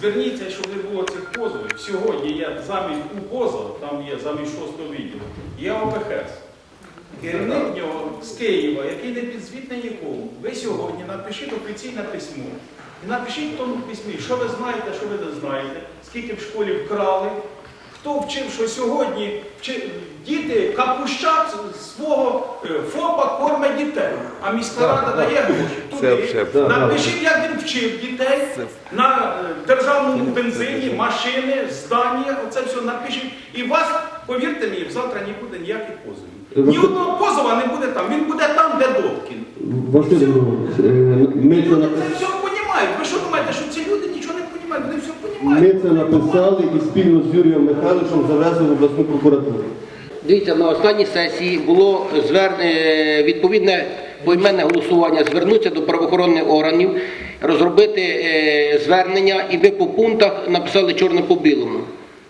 Зверніться, щоб не було цих позовів. Сьогодні я замість у позов, там є замість шостого відділу, є ОБХС. Керівник нього з Києва, який не підзвітний нікому. Ви сьогодні напишіть офіційне письмо. І напишіть в тому письмі, що ви знаєте, що ви не знаєте, скільки в школі вкрали, хто вчив, що сьогодні вчи- діти капущак з свого е, ФОПа кормить дітей, а міська рада дає гроші туди. Напишіть, як він вчив дітей на е, державному бензині, машини, здання, оце все напишіть. І вас, повірте мені, завтра не буде ніяких позовів. Ні одного позова не буде там, він буде там, де е, ми написали. це все розуміють. Ви що думаєте, що ці люди нічого не розуміють? Вони все Ми це написали і спільно з Юрієм Михайловичем завезли в обласну прокуратуру. Дивіться, на останній сесії було зверне відповідне поіменне голосування звернутися до правоохоронних органів, розробити е, звернення, і ви по пунктах написали чорне по білому.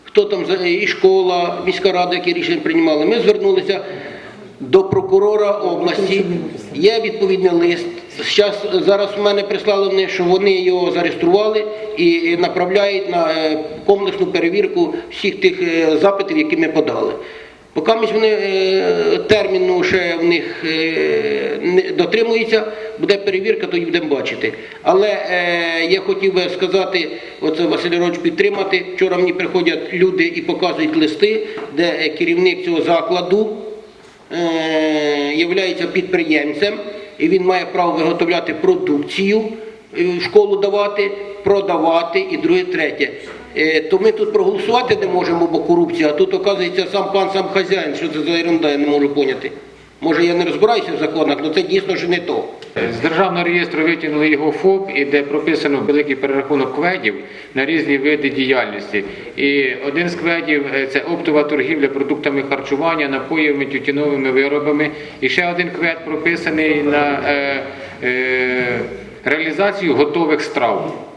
Хто там і школа, міська рада, які рішення приймали. Ми звернулися до прокурора області. Є відповідний лист. Щас, зараз в мене прислали вони, що вони його зареєстрували і направляють на е, комплексну перевірку всіх тих е, запитів, які ми подали. Поки вони е, терміну ще в них не дотримуються, буде перевірка, тоді будемо бачити. Але е, я хотів би сказати, оце Василь Ігорович підтримати. Вчора мені приходять люди і показують листи, де керівник цього закладу являється підприємцем, і він має право виготовляти продукцію, е, школу давати, продавати і друге, третє. Е, То ми тут проголосувати не можемо, бо корупція, а тут, оказується, сам пан сам хазяїн. Що це за ерунда, я не можу поняти. Може, я не розбираюся в законах, але це дійсно ж не то. З державного реєстру витягнули його ФОП, і де прописано великий перерахунок кведів на різні види діяльності. І один з кведів е, це оптова торгівля продуктами харчування, напоями, тютюновими виробами. І ще один квед прописаний на е, е, реалізацію готових страв.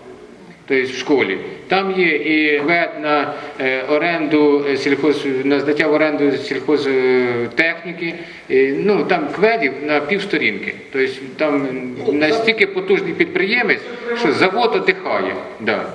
Тобто в школі. Там є і квет на е, оренду е, сільхоз, на здаття в оренду сільхозтехніки. Е, ну там кведів на півсторінки. Тобто там настільки потужний підприємець, що завод одихає. Да.